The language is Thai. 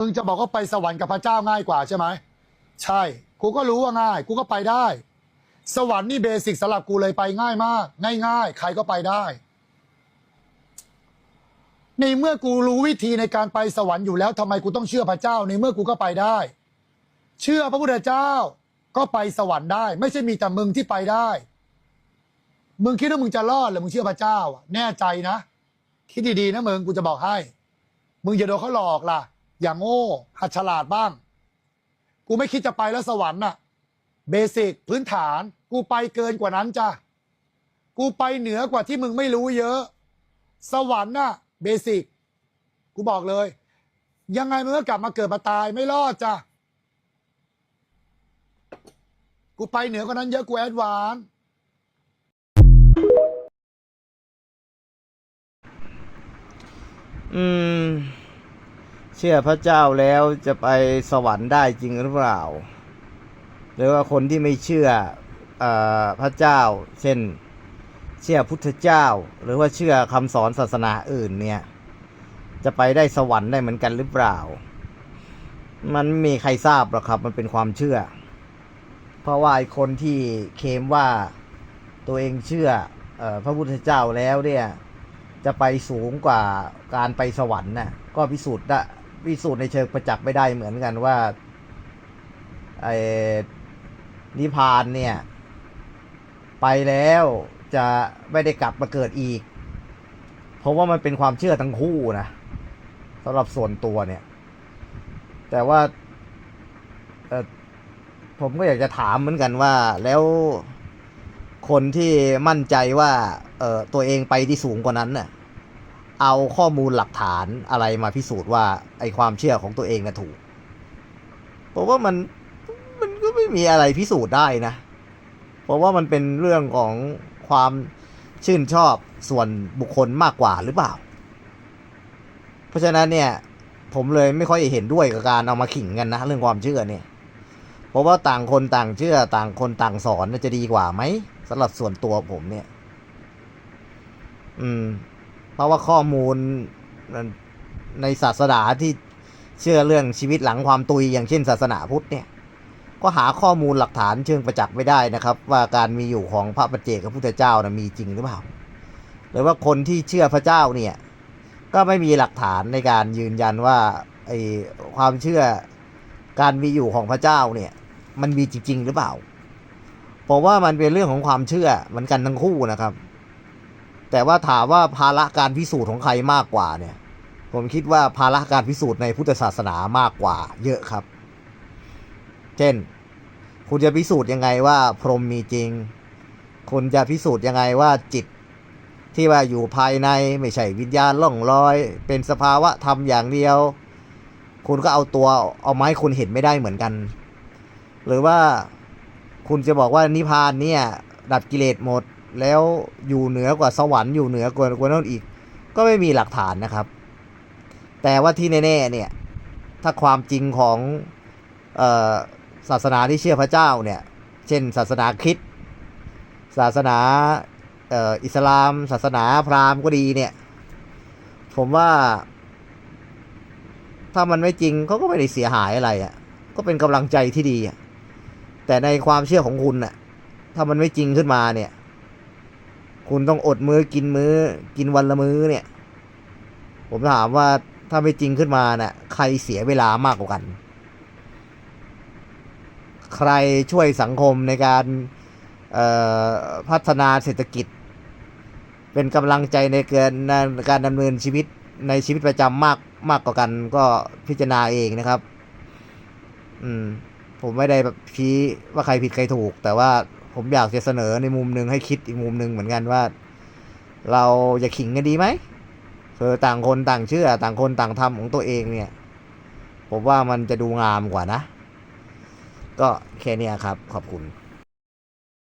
มึงจะบอกว่าไปสวรรค์กับพระเจ้าง่ายกว่าใช่ไหมใช่ กูก็รู้ว่าง่าย กูก็ไปได้ สวรรค์นี่เบสิกสำหรับกูเลยไปง่ายมาก ง่าย ๆ ใครก็ไปได้ ในเมื่อกูรู้วิธีในการไปสวรรค์อยู่แล้วทำไมกูต้องเชื่อพระเจ้า ในเมื่อกูก็ไปได้ เชื่อพระพุทธเจ้า ก็ไปสวรรค์ได้ ไม่ใช่มีแต่มึงที่ไปได้ มึงคิดว่ามึงจะรอดหรือมึงเชื่อพระเจ้า แน่ใจนะ คิดดีๆนะมึงกูจะบอกให้ มึงอย่าโดนเขาหลอกล่ะ อย่างโง่หัดฉลาดบ้าง กูไม่คิดจะไปแล้วสวรรค์น่ะ เบสิกพื้นฐาน กูไปเกินกว่านั้นจ้ะ กูไปเหนือกว่าที่มึงไม่รู้เยอะ สวรรค์น่ะ เบสิก กูบอกเลย ยังไงมึงก็กลับมาเกิดมาตายไม่รอดจ้ะ กูไปเหนือกว่านั้นเยอะกูแอดวานอืม เชื่อพระเจ้าแล้วจะไปสวรรค์ได้จริงหรือเปล่า หรือว่าคนที่ไม่เชื่ออพระเจ้า เช่น เชื่อพุทธเจ้า หรือว่าเชื่อคำสอนศาสนาอื่นเนี่ย จะไปได้สวรรค์ได้เหมือนกันหรือเปล่า มันไม่มีใครทราบหรอกครับ มันเป็นความเชื่อ เพราะว่าไอ้คนที่เคมว่าตัวเองเชื่ออพระพุทธเจ้าแล้วเนี่ยจะไปสูงกว่าการไปสวรรค์น่ะก็พิสูจน์ได้ พิสูจน์ในเชิงประจักษ์ไม่ได้เหมือนกันว่าไอ้นิพพานเนี่ย ไปแล้วจะไม่ได้กลับมาเกิดอีก เพราะว่ามันเป็นความเชื่อทั้งคู่นะสำหรับส่วนตัวเนี่ย แต่ว่าผมก็อยากจะถามเหมือนกันว่าแล้วคนที่มั่นใจว่า เออตัวเองไปที่สูงกว่านั้นน่ะ เอาข้อมูลหลักฐานอะไรมาพิสูจน์ว่าไอความเชื่อของตัวเองน่ะถูกเพราะว่ามันมันก็ไม่มีอะไรพิสูจน์ได้นะ เพราะว่ามันเป็นเรื่องของความชื่นชอบส่วนบุคคลมากกว่าหรือเปล่า เพราะฉะนั้นเนี่ย ผมเลยไม่ค่อยเห็นด้วยกับการเอามาขิงกันนะ เรื่องความเชื่อเนี่ย เพราะว่าต่างคนต่างเชื่อ ต่างคนต่างสอนจะดีกว่าไหมสำหรับส่วนตัวผมเนี่ย อืม ราะว่าข้อมูลในศาสนาที่เชื่อเรื่องชีวิตหลังความตุยอย่างเช่นศาสนาพุทธเนี่ย ก็หาข้อมูลหลักฐานเชิงประจักษ์ไม่ได้นะครับ ว่าการมีอยู่ของพระปัจเจกพระพุทธเจ้านะมีจริงหรือเปล่าหรือว่าคนที่เชื่อพระเจ้าเนี่ย ก็ไม่มีหลักฐานในการยืนยันว่าไอความเชื่อการมีอยู่ของพระเจ้าเนี่ย มันมีจริง ๆ หรือเปล่าผมว่ามันเป็นเรื่องของความเชื่อเหมือนกันทั้งคู่นะครับ แต่ว่าถามว่าภาระการพิสูจน์ของใครมากกว่าเนี่ย ผมคิดว่าภาระการพิสูจน์ในพุทธศาสนามากกว่า เยอะครับ เช่น คุณจะพิสูจน์ยังไงว่าพรหมมีจริง คุณจะพิสูจน์ยังไงว่าจิต ที่ว่าอยู่ภายในไม่ใช่วิญญาณล่องลอย เป็นสภาวะธรรมอย่างเดียว คุณก็เอาตัวเอาไม้คุณเห็นไม่ได้เหมือนกัน หรือว่าคุณจะบอกว่านิพพานเนี่ยดับกิเลสหมด แล้วอยู่เหนือกว่าสวรรค์อยู่เหนือกว่ากว่านั้นอีก ก็ไม่มีหลักฐานนะครับ แต่ว่าที่แน่ๆเนี่ยถ้าความจริงของศาสนาที่เชื่อพระเจ้าเนี่ยเช่น ศาสนาคริสต์ศาสนาอ,อิสลาม ศาสนาพราหมณ์ก็ดีเนี่ยผมว่า ถ้ามันไม่จริงเขาก็ไม่ได้เสียหายอะไรอะ่ะก็เป็นกำลังใจที่ดีอะแต่ในความเชื่อของคุณน่ะถ้ามันไม่จริงขึ้นมาเนี่ย คุณต้องอดมื้อกินมื้อ กินวันละมื้อเนี่ย ผมถามว่าถ้าไม่จริงขึ้นมาน่ะ ใครเสียเวลามากกว่ากัน ใครช่วยสังคมในการพัฒนาเศรษฐกิจ เป็นกำลังใจในเกินนการดำเนินชีวิตในชีวิตประจำมากมากกว่ากัน ก็พิจารณาเองนะครับ อืม ผมไม่ได้แบบชี้ว่าใครผิดใครถูก แต่ว่า ผมอยากจะเสนอในมุมหนึ่งให้คิดอีกมุมหนึ่งเหมือนกันว่า เราจะขิงกันดีไหมคือต่างคนต่างเชื่อ ต่างคนต่างทำของตัวเองเนี่ย ผมว่ามันจะดูงามกว่านะ ก็แค่นี้ครับ ขอบคุณ